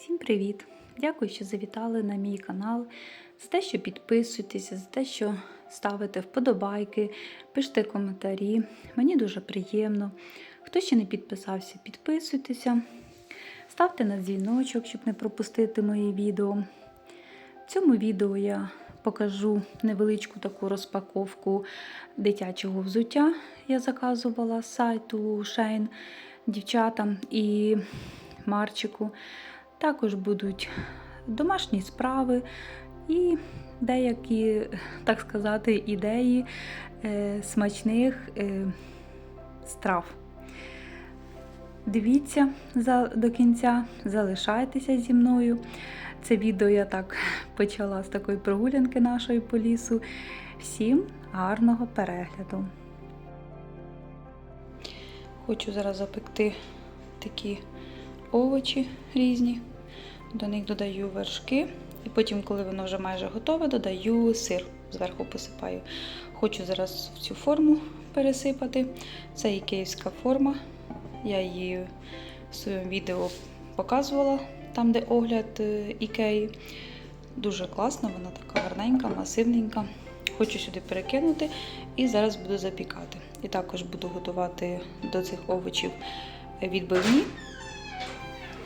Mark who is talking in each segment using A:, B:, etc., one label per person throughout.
A: Всім привіт! Дякую, що завітали на мій канал, за те, що підписуєтеся, за те, що ставите вподобайки, пишете коментарі. Мені дуже приємно. Хто ще не підписався, підписуйтеся, ставте на дзвіночок, щоб не пропустити мої відео. В цьому відео я покажу невеличку таку розпаковку дитячого взуття. Я заказувала з сайту Shein дівчатам і Марчику. Також будуть домашні справи і деякі, так сказати, ідеї е, смачних е, страв. Дивіться до кінця, залишайтеся зі мною. Це відео я так почала з такої прогулянки нашої по лісу. Всім гарного перегляду! Хочу зараз запекти такі овочі різні. До них додаю вершки. І потім, коли воно вже майже готове, додаю сир, зверху посипаю. Хочу зараз в цю форму пересипати. Це ікеївська форма. Я її в своєму відео показувала, там, де огляд е, ікеї. Дуже класна, вона така гарненька, масивненька. Хочу сюди перекинути і зараз буду запікати. І також буду готувати до цих овочів відбивні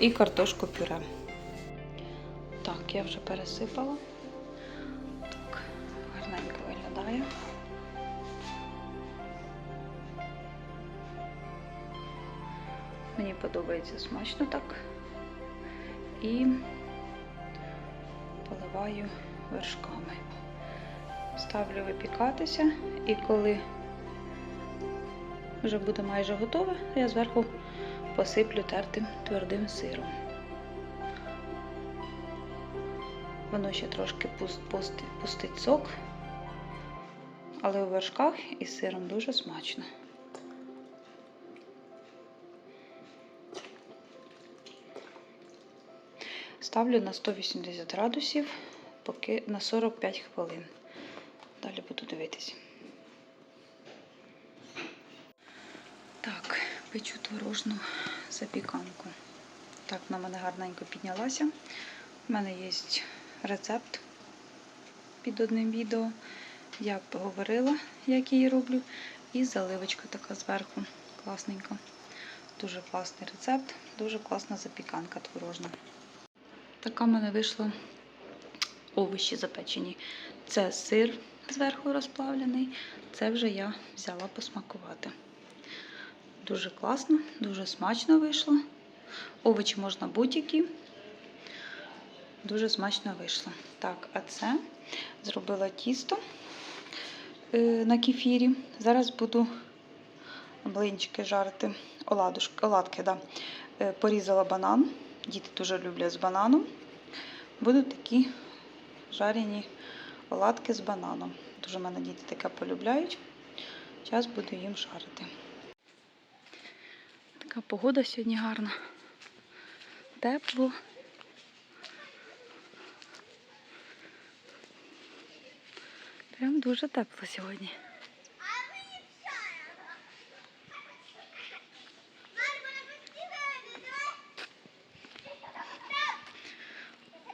A: і картошку пюре. Так, я вже пересипала. Так, гарненько виглядає. Мені подобається смачно так. І поливаю вершками. Ставлю випікатися, і коли вже буде майже готове, я зверху посиплю тертим твердим сиром. Воно ще трошки пуст, пусти, пустить сок, але у вершках із сиром дуже смачно. Ставлю на 180 градусів поки на 45 хвилин. Далі буду дивитися. Так, печу творожну запіканку. Так, на мене гарненько піднялася. У мене є рецепт під одним відео. Я говорила, як її роблю. І заливочка така зверху. Класненька. Дуже класний рецепт, дуже класна запіканка творожна. Така в мене вийшла овочі запечені. Це сир зверху розплавлений. Це вже я взяла посмакувати. Дуже класно, дуже смачно вийшло. Овочі можна будь-які. Дуже смачно вийшло. Так, а це зробила тісто е, на кефірі. Зараз буду блинчики жарити, оладушки, оладки, да. Е, Порізала банан. Діти дуже люблять з бананом. Будуть такі жарені оладки з бананом. Дуже мене діти таке полюбляють. Зараз буду їм жарити. Така погода сьогодні гарна. Тепло. Прям дуже тепло сьогодні.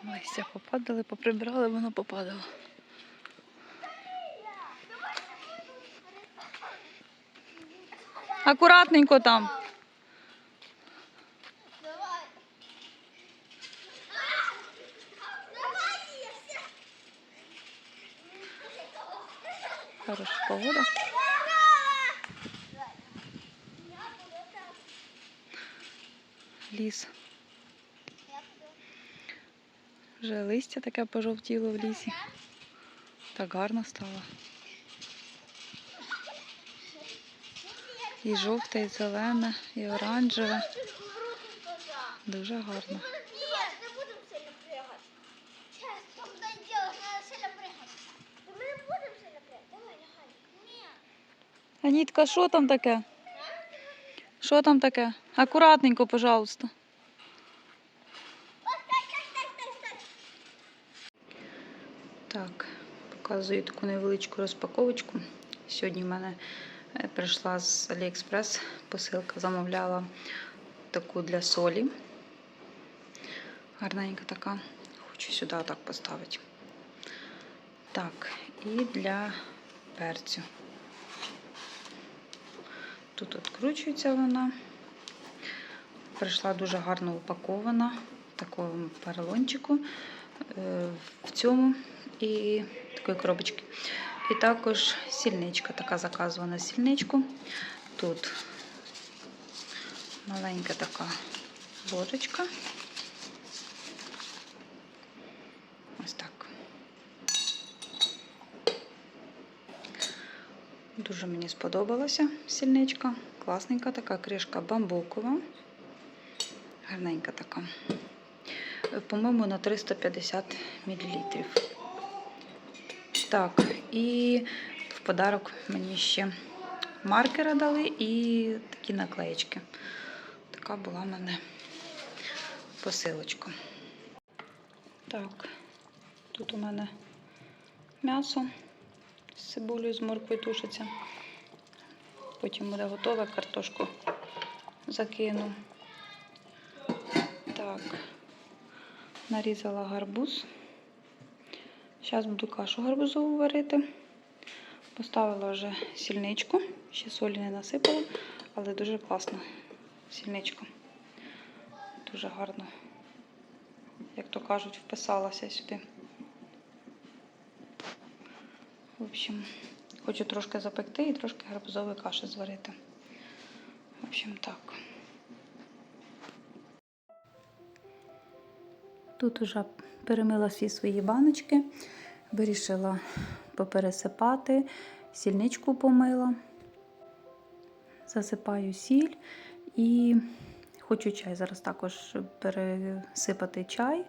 A: Листя попадали, поприбирали, воно попадало. Акуратненько там.
B: Давай. Давай їсти.
A: Хороша погода. Ліс. Вже листя таке пожовтіло в лісі. Так гарно стало. І жовте, і зелене, і оранжеве. Дуже гарно. Анітка, що там таке? Що там таке? Акуратненько, пожалуйста. Так, показую таку невеличку розпаковочку. Сьогодні в мене е, прийшла з Aliexpress посилка, замовляла таку для солі. Гарненька така. Хочу сюди отак поставити. Так, і для перцю. Тут відкручується вона. Прийшла дуже гарно упакована в такому поролончику е, в цьому і такої коробочки. І також сільничка, така заказувана сільничку. Тут маленька така ложечка. Ось так. Дуже мені сподобалася сільничка. Класненька така кришка бамбукова. Гарненька така. Е, По-моєму, на 350 мл. Так, і в подарок мені ще маркера дали і такі наклеєчки. Така була в мене посилочка. Так, тут у мене м'ясо з цибулею, з морквою тушиться. Потім буде готове, картошку закину. Так, нарізала гарбуз. Зараз буду кашу гарбузову варити. Поставила вже сільничку, ще солі не насипала, але дуже класна сільничка. Дуже гарно, як то кажуть, вписалася сюди. В общем, хочу трошки запекти і трошки гарбузової каші зварити. В общем, так. Тут уже перемила всі свої баночки, вирішила попересипати, сільничку помила, засипаю сіль і хочу чай. Зараз також пересипати чай,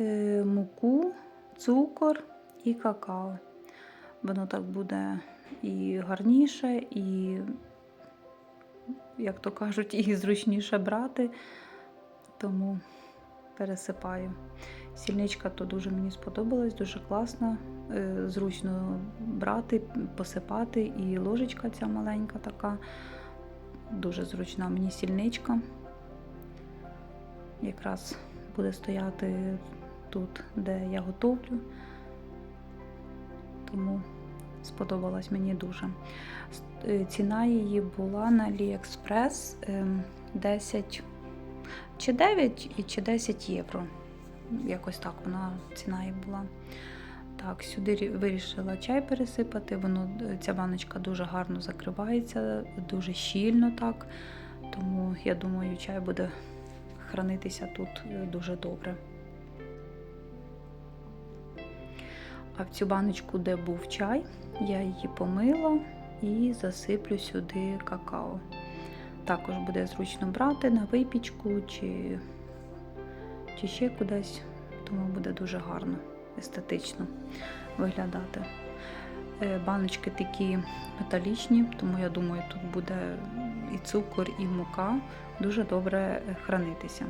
A: е, муку, цукор і какао. Воно так буде і гарніше, і, як то кажуть, і зручніше брати. Тому пересипаю. Сільничка то дуже мені сподобалась, дуже класно, е, зручно брати, посипати. І ложечка ця маленька така, дуже зручна мені сільничка. Якраз буде стояти тут, де я готовлю. Тому сподобалась мені дуже. Е, Ціна її була на AliExpress ем, 10 чи 9 і чи 10 євро. Якось так вона ціна і була. Так, сюди вирішила чай пересипати. Воно, е, ця баночка дуже гарно закривається, дуже щільно так. Тому я думаю, чай буде хранитися тут е, дуже добре. А в цю баночку, де був чай, я її помила і засиплю сюди какао. Також буде зручно брати на випічку чи, чи ще кудись, тому буде дуже гарно, естетично виглядати. Е, Баночки такі металічні, тому я думаю, тут буде і цукор, і мука дуже добре хранитися.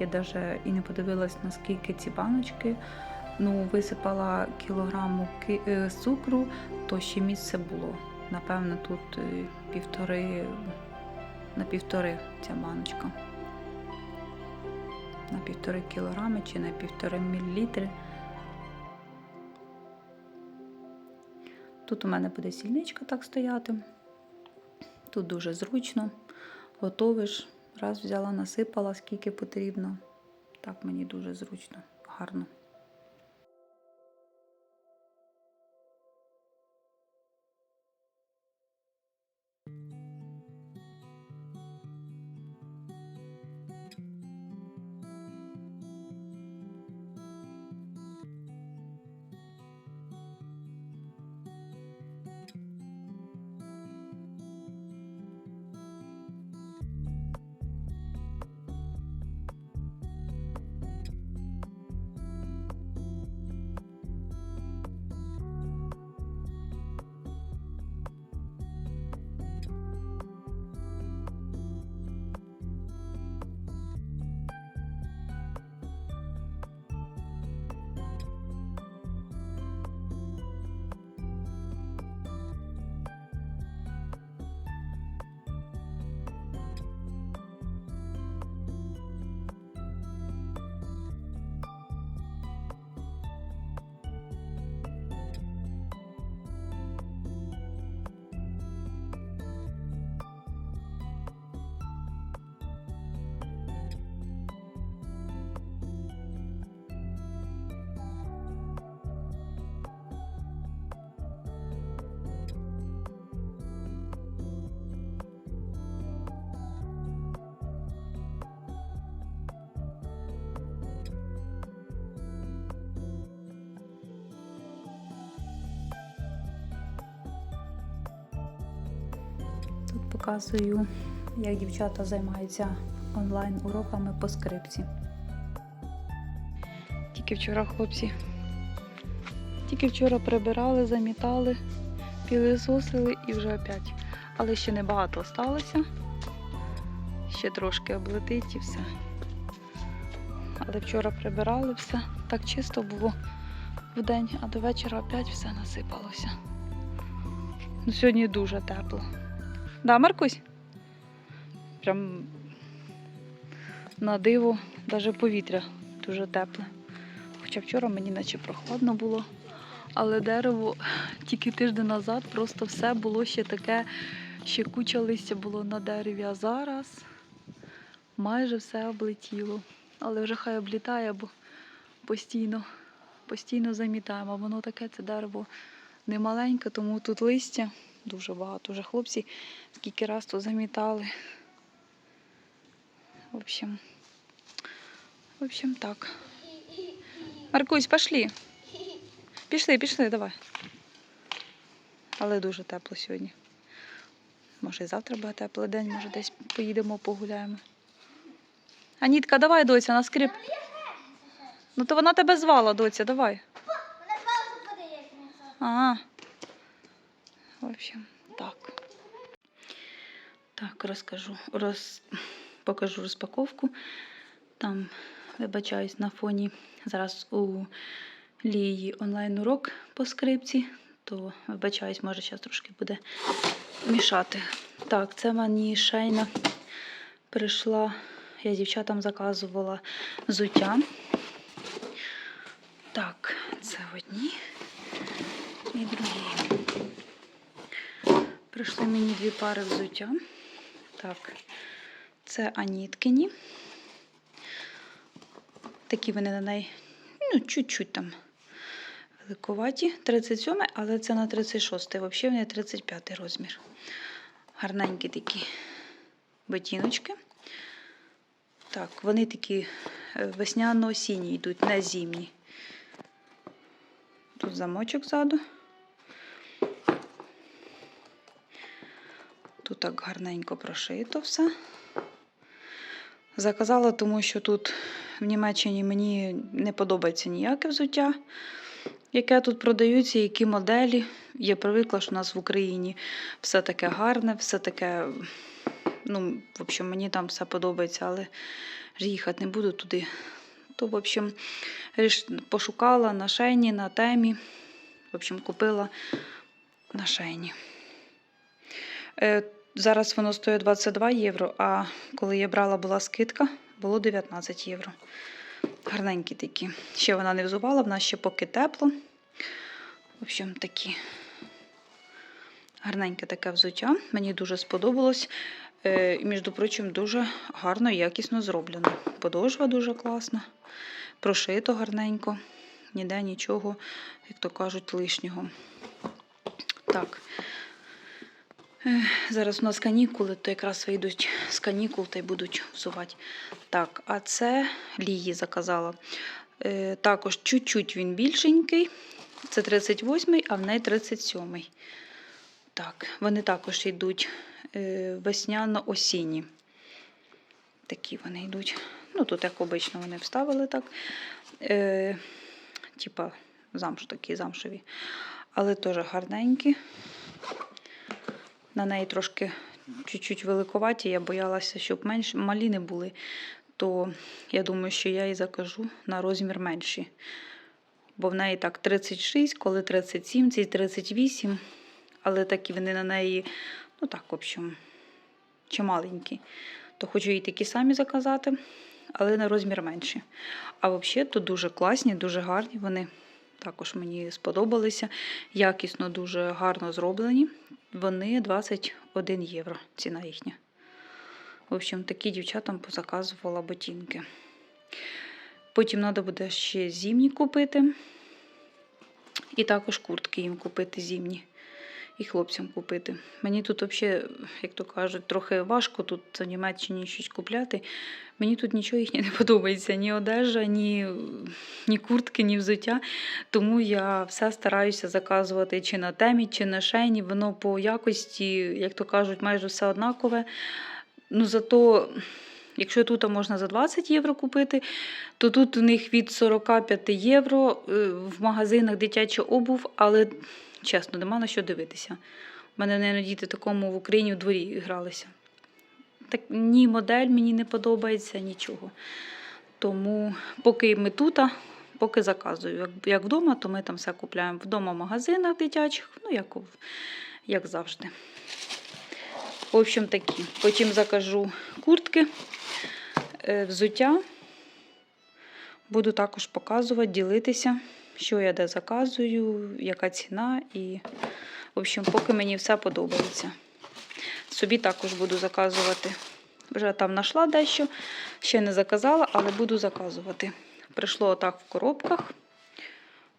A: Я навіть і не подивилась, наскільки ці баночки. Ну, висипала кілограм е, цукру, то ще місце було. Напевно, тут е, півтори на півтори ця баночка. На півтори кілограми чи на півтори мілілітри. Тут у мене буде сільничка так стояти. Тут дуже зручно. Готовиш. Раз взяла, насипала, скільки потрібно. Так мені дуже зручно, гарно. Показую, як дівчата займаються онлайн уроками по скрипці. Тільки вчора хлопці. Тільки вчора прибирали, замітали, пілисосили і вже опять. Але ще небагато сталося. Ще трошки облетить і все. Але вчора прибирали все. Так чисто було в день, а до вечора опять все насипалося. Ну, сьогодні дуже тепло. Да, Маркусь? Прям на диво, навіть повітря дуже тепле. Хоча вчора мені наче прохладно було, але дерево тільки тиждень назад просто все було ще таке, ще куча листя було на дереві, а зараз майже все облетіло. Але вже хай облітає, бо постійно, постійно замітаємо. Воно таке, це дерево не маленьке, тому тут листя дуже багато. Вже хлопці скільки раз тут замітали. В общем, в общем, так. Маркусь, пошли. Пішли, пішли, давай. Але дуже тепло сьогодні. Може, і завтра буде теплий день, може десь поїдемо, погуляємо. Анітка, давай, доця, на скрип. Ну то вона тебе звала, доця, давай.
B: Вона паузу подає.
A: В общем, так. Так, розкажу, роз... покажу розпаковку. Там, вибачаюсь, на фоні зараз у Лії онлайн-урок по скрипці, то вибачаюсь, може зараз трошки буде мішати. Так, це мені шейна прийшла. Я дівчатам заказувала взуття. Так, це в Прийшли мені дві пари взуття. Так, це Аніткині. Такі вони на неї, ну, чуть-чуть там великоваті. 37, але це на 36. Взагалі вони 35 розмір. Гарненькі такі ботиночки. Так, вони такі е, весняно-осінні йдуть, не зимні. Тут замочок ззаду. Тут так гарненько прошито все. Заказала, тому що тут в Німеччині мені не подобається ніяке взуття, яке тут продаються, які моделі. Я привикла, що у нас в Україні все таке гарне, все таке. Ну, в общем, мені там все подобається, але ж їхати не буду туди. То, в общем, пошукала на шейні, на темі. В общем, купила на шейні. Зараз воно стоїть 22 євро, а коли я брала, була скидка, було 19 євро. Гарненькі такі. Ще вона не взувала, в нас ще поки тепло. В общем, такі. Гарненьке таке взуття. Мені дуже сподобалось. Е, І, між прочим, дуже гарно і якісно зроблено. Подошва дуже класна, прошито гарненько, ніде нічого, як то кажуть, лишнього. Так. Зараз у нас канікули, то якраз вийдуть з канікул та й будуть взувати. Так, а це Лії заказала. Е, Також чуть-чуть він більшенький. Це 38-й, а в неї 37-й. Так, вони також йдуть е, весняно-осінні. Такі вони йдуть. Ну, тут, як обично, вони вставили так. Е, типа замш такі замшеві. Але теж гарненькі. На неї трошки чуть-чуть великоваті. Я боялася, щоб менш малі не були. То я думаю, що я і закажу на розмір менші. Бо в неї так 36, коли 37, ці 38. Але такі вони на неї, ну так, в общем, чималенькі. То хочу їй такі самі заказати, але на розмір менші. А взагалі то дуже класні, дуже гарні. Вони також мені сподобалися. Якісно, дуже гарно зроблені. Вони 21 євро, ціна їхня. В общем, такі дівчатам позаказувала ботинки. Потім треба буде ще зімні купити. І також куртки їм купити зімні. І хлопцям купити. Мені тут взагалі, як то кажуть, трохи важко тут в Німеччині щось купляти. Мені тут нічого їхнє не подобається, ні одежа, ні, ні куртки, ні взуття. Тому я все стараюся заказувати чи на темі, чи на шейні. Воно по якості, як то кажуть, майже все однакове. Ну, зато, якщо тут можна за 20 євро купити, то тут у них від 45 євро е, в магазинах дитяча обув, але чесно, нема на що дивитися. У мене не діти такому в Україні в дворі гралися. Так, ні модель мені не подобається, нічого. Тому поки ми тут, поки заказую. Як, як вдома, то ми там все купляємо вдома в магазинах дитячих, ну як, як завжди. В общем, такі. Потім закажу куртки, е, взуття. Буду також показувати, ділитися, що я де заказую, яка ціна. І, в общем, поки мені все подобається. Собі також буду заказувати. Вже там знайшла дещо, ще не заказала, але буду заказувати. Прийшло отак в коробках.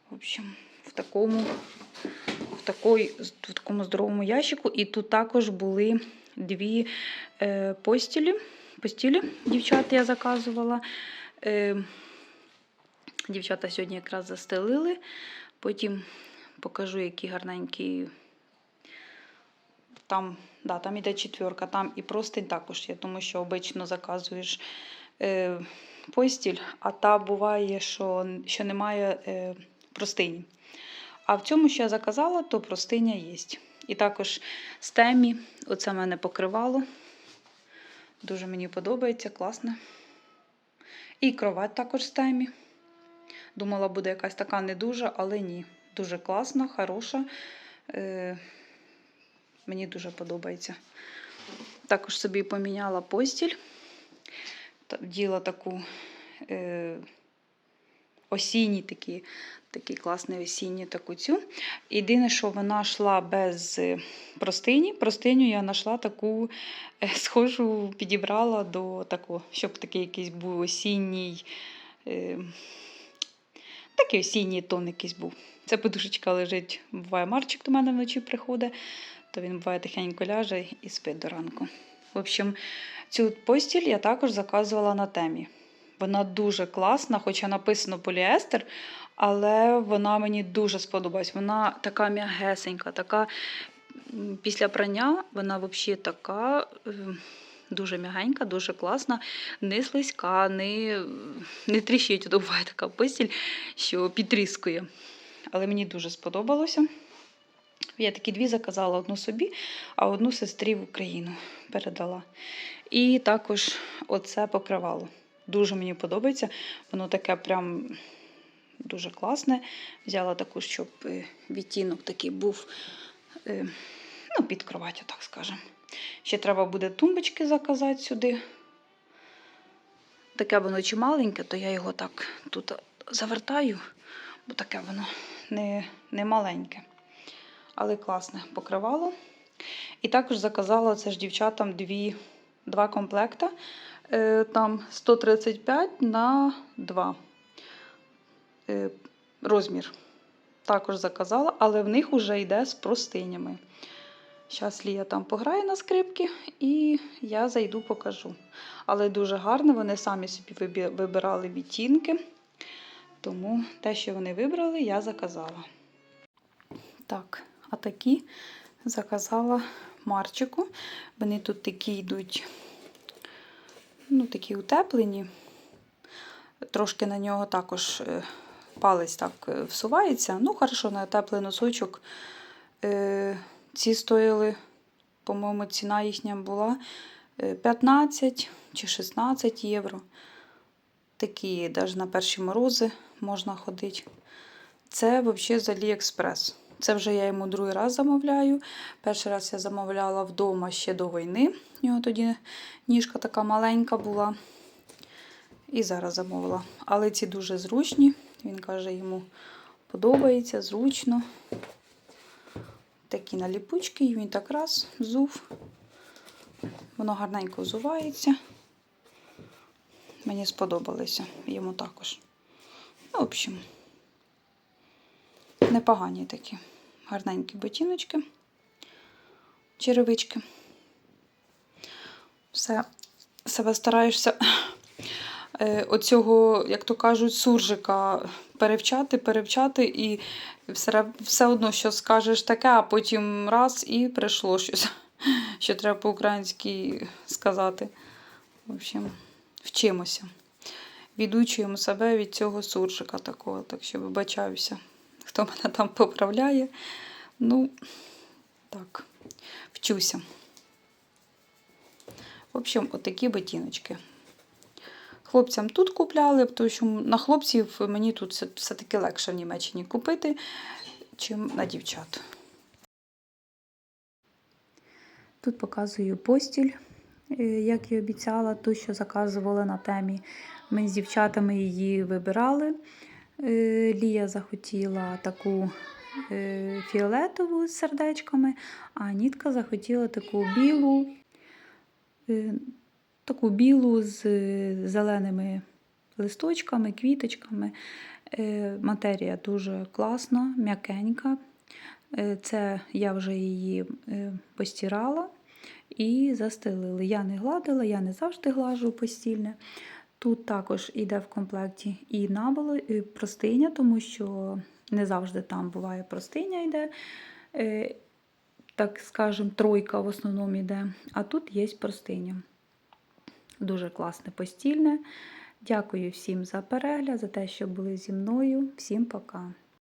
A: В общем, в такому, в такої, в такому здоровому ящику. І тут також були дві е, постілі. Постілі дівчат я заказувала. Е, дівчата сьогодні якраз застелили. Потім покажу, які гарненькі. Там, да, там іде четверка, там і простень також є, тому що обично заказуєш е, постіль, а та буває, що, що немає е, простині. А в цьому, що я заказала, то простиня є. І також з темі, оце мене покривало. Дуже мені подобається, класно. І кровать також з темі. Думала, буде якась така не дуже, але ні. Дуже класна, хороша. Е, мені дуже подобається. Також собі поміняла постіль. Вділа таку е, осінній такі, такий класний осінній таку. Єдине, що вона йшла без е, простині. Простиню я знайшла таку е, схожу, підібрала до такого, щоб такий якийсь був осінній. Е, такий осінній тон якийсь був. Це подушечка лежить, буває, Марчик до мене вночі приходить, то він буває тихенько ляже і спить до ранку. В общем, цю постіль я також заказувала на темі. Вона дуже класна, хоча написано поліестер, але вона мені дуже сподобалась. Вона така м'ягесенька, така після прання вона взагалі така е, дуже м'ягенька, дуже класна, не слизька, не, не тріщить. Ото буває така постіль, що підтріскує. Але мені дуже сподобалося. Я такі дві заказала одну собі, а одну сестрі в Україну передала. І також оце покривало. Дуже мені подобається. Воно таке прям дуже класне. Взяла таку, щоб е, відтінок такий був е, ну, під кроваттю, так скажемо. Ще треба буде тумбочки заказати сюди. Таке воно чи маленьке, то я його так тут завертаю, бо таке воно не, не маленьке. Але класне покривало. І також заказала це ж дівчатам дві, два комплекта. Е, Там 135 на 2 е, розмір. Також заказала, але в них вже йде з простинями. Зараз Лія там пограє на скрипки, і я зайду покажу. Але дуже гарно, вони самі собі вибирали відтінки. Тому те, що вони вибрали, я заказала. Так, а такі заказала Марчику. Вони тут такі йдуть, ну, такі утеплені. Трошки на нього також е, палець так е, всувається. Ну, хорошо, на теплий носочок. Е, ці стоїли, по-моєму, ціна їхня була е, 15 чи 16 євро. Такі, навіть на перші морози можна ходити. Це взагалі з Аліекспрес. Це вже я йому другий раз замовляю. Перший раз я замовляла вдома ще до війни. У нього тоді ніжка така маленька була. І зараз замовила. Але ці дуже зручні. Він каже, йому подобається, зручно. Такі наліпучки, і він так раз взув. Воно гарненько взувається. Мені сподобалося йому також. Ну, в общем, непогані такі. Гарненькі ботиночки. черевички. Все, себе стараєшся е, оцього, як то кажуть, суржика перевчати, перевчати, і все одно, що скажеш таке, а потім раз і прийшло щось, що треба по-українськи сказати. В общем, вчимося. Відучуємо себе від цього суржика такого, так що вибачаюся, хто мене там поправляє. Ну, так, вчуся. В общем, отакі ботиночки. Хлопцям тут купляли, тому що на хлопців мені тут все- все-таки легше в Німеччині купити, чим на дівчат. Тут показую постіль, е, як і обіцяла, ту, що заказувала на темі. Ми з дівчатами її вибирали. Е, Лія захотіла таку е, фіолетову з сердечками, а Нітка захотіла таку білу, е, таку білу з зеленими листочками, квіточками. Матерія дуже класна, м'якенька. Це я вже її постирала і застелили. Я не гладила, я не завжди глажу постільне. Тут також йде в комплекті і наболо, і простиня, тому що не завжди там буває простиня йде. Е, Так скажем, тройка в основному йде, а тут є простиня. Дуже класне постільне. Дякую всім за перегляд, за те, що були зі мною. Всім пока!